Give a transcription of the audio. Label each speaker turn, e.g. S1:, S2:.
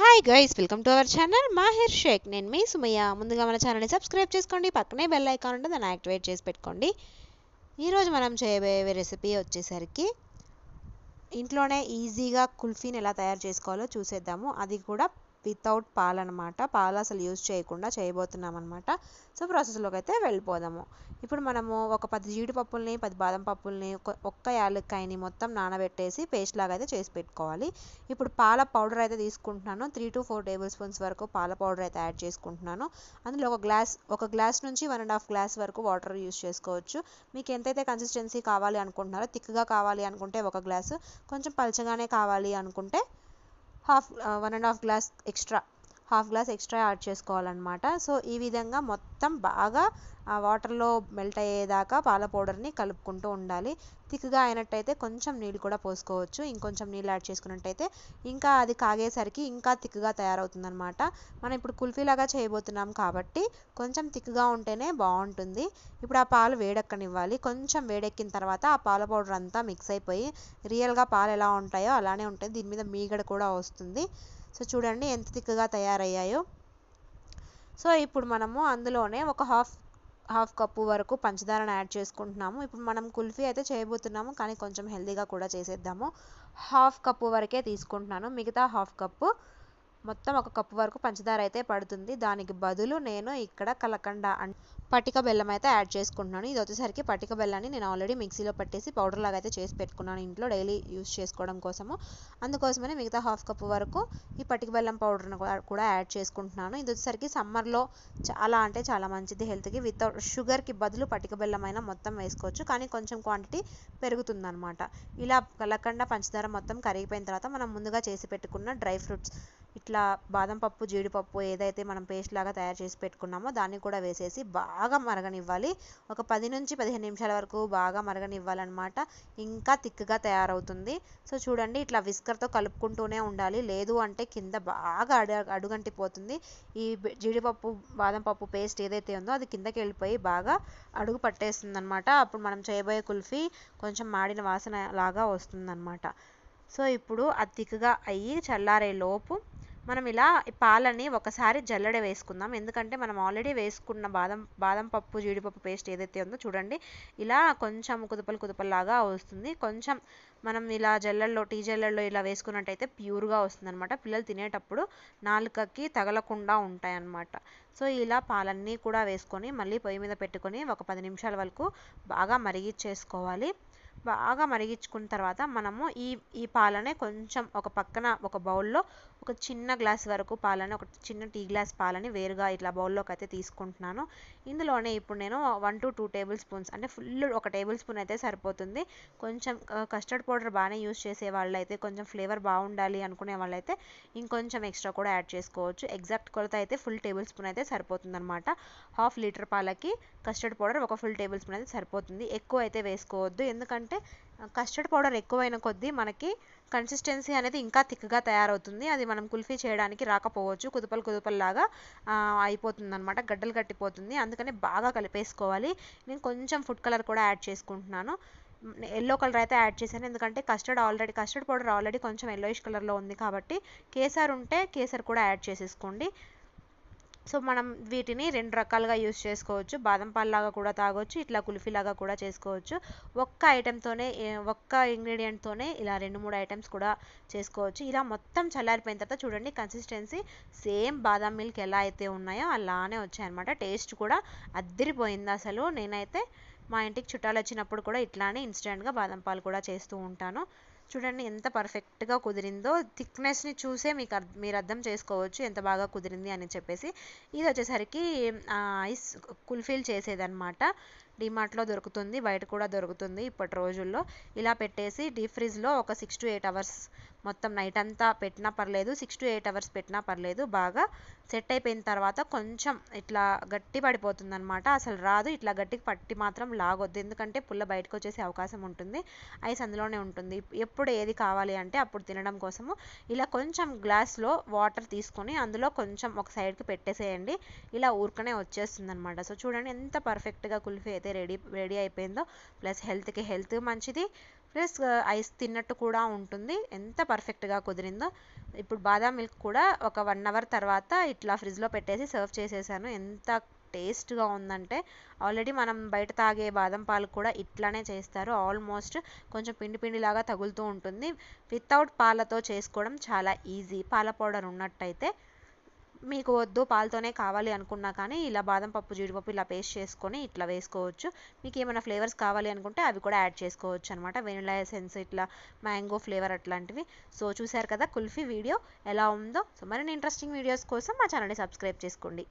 S1: Hi guys welcome to our channel Mahir Sheikh నేను మీ Sumayya. ముందుగా మన ఛానల్ని సబ్స్క్రైబ్ చేసుకోండి. పక్కనే బెల్ ఐకాన్ ఉంటుంది దాన్ని యాక్టివేట్ చేసి పెట్టుకోండి. ఈరోజు మనం చేయబోయే రెసిపీ వచ్చేసరికి ఇంట్లోనే ఈజీగా కుల్ఫీని ఎలా తయారు చేసుకోవాలో చూసేద్దాము. అది కూడా వితౌట్ పాలు అనమాట పాలు అసలు యూజ్ చేయకుండా చేయబోతున్నాం అనమాట సో ప్రాసెస్లోకి అయితే వెళ్ళిపోదాము. ఇప్పుడు మనము ఒక పది జీడిపప్పుల్ని పది బాదం పప్పుల్ని ఒక్క యాలక్కాయని మొత్తం నానబెట్టేసి పేస్ట్ లాగా అయితే చేసి పెట్టుకోవాలి. ఇప్పుడు పాల పౌడర్ అయితే తీసుకుంటున్నాను. Three to four tablespoons వరకు పాల పౌడర్ అయితే యాడ్ చేసుకుంటున్నాను. అందులో ఒక గ్లాస్ ఒక గ్లాస్ నుంచి వన్ అండ్ హాఫ్ గ్లాస్ వరకు వాటర్ యూస్ చేసుకోవచ్చు. మీకు ఎంతైతే కన్సిస్టెన్సీ కావాలి అనుకుంటున్నారో థిక్గా కావాలి అనుకుంటే ఒక గ్లాసు కొంచెం పలచగానే కావాలి అనుకుంటే half one and half glass extra half glass extra add చేసుకోవాలన్నమాట. సో ఈ విధంగా మొత్తం బాగా ఆ వాటర్లో మెల్ట్ అయ్యేదాకా పాల పౌడర్ని కలుపుకుంటూ ఉండాలి. థిక్గా అయినట్టయితే కొంచెం నీళ్ళు కూడా పోసుకోవచ్చు. ఇంకొంచెం నీళ్ళు యాడ్ చేసుకున్నట్టయితే ఇంకా అది కాగేసరికి ఇంకా థిక్గా తయారవుతుందనమాట మనం ఇప్పుడు కుల్ఫీలాగా చేయబోతున్నాం కాబట్టి కొంచెం థిక్గా ఉంటేనే బాగుంటుంది. ఇప్పుడు ఆ పాలు వేడెక్కనివ్వాలి. కొంచెం వేడెక్కిన తర్వాత ఆ పాల పౌడర్ అంతా మిక్స్ అయిపోయి రియల్గా పాలు ఎలా ఉంటాయో అలానే ఉంటుంది దీని మీద మీగడ కూడా వస్తుంది. సో చూడండి ఎంత థిక్గా తయారయ్యాయో. సో ఇప్పుడు మనము అందులోనే ఒక హాఫ్ హాఫ్ కప్పు వరకు పంచదారను యాడ్ చేసుకుంటున్నాము. ఇప్పుడు మనం కుల్ఫీ అయితే చేయబోతున్నాము కానీ కొంచెం హెల్దీగా కూడా చేసేద్దాము. హాఫ్ కప్పు వరకే తీసుకుంటున్నాను. మిగతా హాఫ్ కప్పు మొత్తం ఒక కప్పు వరకు పంచదార అయితే పడుతుంది. దానికి బదులు నేను ఇక్కడ కలకండ పట్టిక బెల్లం అయితే యాడ్ చేసుకుంటున్నాను. ఇది వచ్చేసరికి పటిక బెల్లాన్ని నేను ఆల్రెడీ మిక్సీలో పట్టేసి పౌడర్ లాగా అయితే చేసి పెట్టుకున్నాను ఇంట్లో డైలీ యూస్ చేసుకోవడం కోసము. అందుకోసమనే మిగతా హాఫ్ కప్ వరకు ఈ పటిక బెల్లం పౌడర్ను కూడా యాడ్ చేసుకుంటున్నాను. ఇది వచ్చేసరికి సమ్మర్లో చాలా అంటే చాలా మంచిది హెల్త్కి. వితౌట్ షుగర్కి బదులు పట్టిక బెల్లం అయినా మొత్తం వేసుకోవచ్చు. కానీ కొంచెం క్వాంటిటీ పెరుగుతుందన్నమాట. ఇలా కలకండ పంచదార మొత్తం కరిగిపోయిన తర్వాత మనం ముందుగా చేసి పెట్టుకున్న డ్రై ఫ్రూట్స్ ఇట్లా బాదం పప్పు జీడిపప్పు ఏదైతే మనం పేస్ట్ లాగా తయారు చేసి పెట్టుకున్నామో దాన్ని కూడా వేసేసి బాగా మరగనివ్వాలి. ఒక పది నుంచి పదిహేను నిమిషాల వరకు బాగా మరగనివ్వాలన్నమాట. ఇంకా థిక్గా తయారవుతుంది. సో చూడండి ఇట్లా విస్కర్తో కలుపుకుంటూనే ఉండాలి. లేదు అంటే కింద బాగా అడు అడుగంటిపోతుంది. ఈ జీడిపప్పు బాదం పప్పు పేస్ట్ ఏదైతే ఉందో అది కిందకి వెళ్ళిపోయి బాగా అడుగు పట్టేస్తుంది అనమాట అప్పుడు మనం చేయబోయే కుల్ఫీ కొంచెం మాడిన వాసన లాగా వస్తుందన్నమాట. సో ఇప్పుడు అది అయ్యి చల్లారే లోపు మనం ఇలా పాలని ఒకసారి జల్లెడ వేసుకుందాం. ఎందుకంటే మనం ఆల్రెడీ వేసుకున్న బాదం బాదం పప్పు జీడిపప్పు పేస్ట్ ఏదైతే ఉందో చూడండి ఇలా కొంచెం కుదుపలు కుదుపల్లాగా వస్తుంది. కొంచెం మనం ఇలా జల్లెల్లో టీ జల్లెల్లో ఇలా వేసుకున్నట్టయితే ప్యూర్గా వస్తుంది అనమాట పిల్లలు తినేటప్పుడు నాలుకకి తగలకుండా ఉంటాయన్నమాట. సో ఇలా పాలన్నీ కూడా వేసుకొని మళ్ళీ పొయ్యి మీద పెట్టుకొని ఒక పది నిమిషాల వరకు బాగా మరిగిచ్చేసుకోవాలి బాగా మరిగించుకున్న తర్వాత మనము ఈ ఈ పాలనే కొంచెం ఒక పక్కన ఒక బౌల్లో ఒక చిన్న గ్లాస్ వరకు పాలని ఒక చిన్న టీ గ్లాస్ పాలని వేరుగా ఇట్లా బౌల్లోకి అయితే తీసుకుంటున్నాను. ఇందులోనే ఇప్పుడు నేను one to two tablespoons అంటే ఫుల్ ఒక టేబుల్ స్పూన్ అయితే సరిపోతుంది. కొంచెం కస్టర్డ్ పౌడర్ బాగానే యూస్ చేసే వాళ్ళైతే కొంచెం ఫ్లేవర్ బాగుండాలి అనుకునే వాళ్ళైతే ఇంకొంచెం ఎక్స్ట్రా కూడా యాడ్ చేసుకోవచ్చు. ఎగ్జాక్ట్ కొలత అయితే ఫుల్ టేబుల్ స్పూన్ అయితే సరిపోతుంది అనమాట హాఫ్ లీటర్ పాలకి కస్టర్డ్ పౌడర్ ఒక ఫుల్ టేబుల్ స్పూన్ అయితే సరిపోతుంది. ఎక్కువ అయితే వేసుకోవద్దు. ఎందుకంటే కస్టర్డ్ పౌడర్ ఎక్కువైన కొద్దీ మనకి కన్సిస్టెన్సీ అనేది ఇంకా థిక్గా తయారవుతుంది. అది మనం కుల్ఫీ చేయడానికి రాకపోవచ్చు. కుదుపలు కుదుపల్లాగా అయిపోతుంది అనమాట గడ్డలు కట్టిపోతుంది. అందుకని బాగా కలిపేసుకోవాలి. నేను కొంచెం ఫుడ్ కలర్ కూడా యాడ్ చేసుకుంటున్నాను. ఎల్లో కలర్ అయితే యాడ్ చేశాను. ఎందుకంటే custard already custard powder already కొంచెం ఎల్లోయిష్ కలర్లో ఉంది కాబట్టి కేసర్ ఉంటే కేసర్ కూడా యాడ్ చేసేసుకోండి. సో మనం వీటిని రెండు రకాలుగా యూస్ చేసుకోవచ్చు. బాదం పాలలాగా కూడా తాగొచ్చు ఇట్లా కుల్ఫీలాగా కూడా చేసుకోవచ్చు. ఒక్క ఐటెంతోనే ఒక్క ఇంగ్రీడియంట్తోనే ఇలా రెండు మూడు ఐటమ్స్ కూడా చేసుకోవచ్చు. ఇలా మొత్తం చల్లారిపోయిన తర్వాత చూడండి కన్సిస్టెన్సీ సేమ్ బాదం మిల్క్ ఎలా అయితే ఉన్నాయో అలానే వచ్చాయన్నమాట. టేస్ట్ కూడా అద్దిరిపోయింది అసలు. నేనైతే మా ఇంటికి చుట్టాలు వచ్చినప్పుడు కూడా ఇట్లానే ఇన్స్టెంట్గా బాదం పాలు కూడా చేస్తూ ఉంటాను. చూడండి ఎంత పర్ఫెక్ట్గా కుదిరిందో. థిక్నెస్ని చూసే మీకు మీరు అర్థం చేసుకోవచ్చు ఎంత బాగా కుదిరింది అని చెప్పేసి. ఇది వచ్చేసరికి ఐస్ కుల్ఫీల్ చేసేదన్నమాట. డిమార్ట్లో దొరుకుతుంది బయట కూడా దొరుకుతుంది ఇప్పటి రోజుల్లో. ఇలా పెట్టేసి డీప్ ఫ్రిడ్జ్లో ఒక సిక్స్ టు ఎయిట్ అవర్స్ మొత్తం నైట్ అంతా పెట్టినా పర్లేదు సిక్స్ టు ఎయిట్ అవర్స్ పెట్టినా పర్లేదు బాగా సెట్ అయిపోయిన తర్వాత కొంచెం ఇట్లా గట్టి పడిపోతుంది అనమాట అసలు రాదు ఇట్లా గట్టికి పట్టి మాత్రం లాగొద్దు. ఎందుకంటే పుల్ల బయటకు వచ్చేసే అవకాశం ఉంటుంది ఐస్ అందులోనే ఉంటుంది. ఎప్పుడు ఏది కావాలి అంటే అప్పుడు తినడం కోసము ఇలా కొంచెం గ్లాస్లో వాటర్ తీసుకొని అందులో కొంచెం ఒక సైడ్కి పెట్టేసేయండి. ఇలా ఊరికనే వచ్చేస్తుంది అనమాట సో చూడండి ఎంత పర్ఫెక్ట్గా కుల్ఫీ అయితే అయితే రెడీ రెడీ అయిపోయిందో. ప్లస్ హెల్త్కి హెల్త్ మంచిది. ప్లస్ ఐస్ తిన్నట్టు కూడా ఉంటుంది. ఎంత పర్ఫెక్ట్గా కుదిరిందో. ఇప్పుడు బాదాం మిల్క్ కూడా ఒక వన్ అవర్ తర్వాత ఇట్లా ఫ్రిడ్జ్లో పెట్టేసి సర్వ్ చేసేసాను. ఎంత టేస్ట్గా ఉందంటే ఆల్రెడీ మనం బయట తాగే బాదం పాలు కూడా ఇట్లానే చేస్తారు. ఆల్మోస్ట్ కొంచెం పిండి పిండిలాగా తగులుతూ ఉంటుంది. వితౌట్ పాలతో చేసుకోవడం చాలా ఈజీ. పాల పౌడర్ ఉన్నట్టయితే మీకు వద్దు పాలతోనే కావాలి అనుకున్నా కానీ ఇలా బాదం పప్పు జీడిపప్పు ఇలా పేస్ట్ చేసుకొని ఇట్లా వేసుకోవచ్చు. మీకు ఏమైనా ఫ్లేవర్స్ కావాలి అనుకుంటే అవి కూడా యాడ్ చేసుకోవచ్చు అనమాట వెనిలా ఎసెన్స్ ఇట్లా మ్యాంగో ఫ్లేవర్ అట్లాంటివి. సో చూశారు కదా కుల్ఫీ వీడియో ఎలా ఉందో. సో మరిన్ని ఇంట్రెస్టింగ్ వీడియోస్ కోసం మా ఛానల్ని సబ్స్క్రైబ్ చేసుకోండి.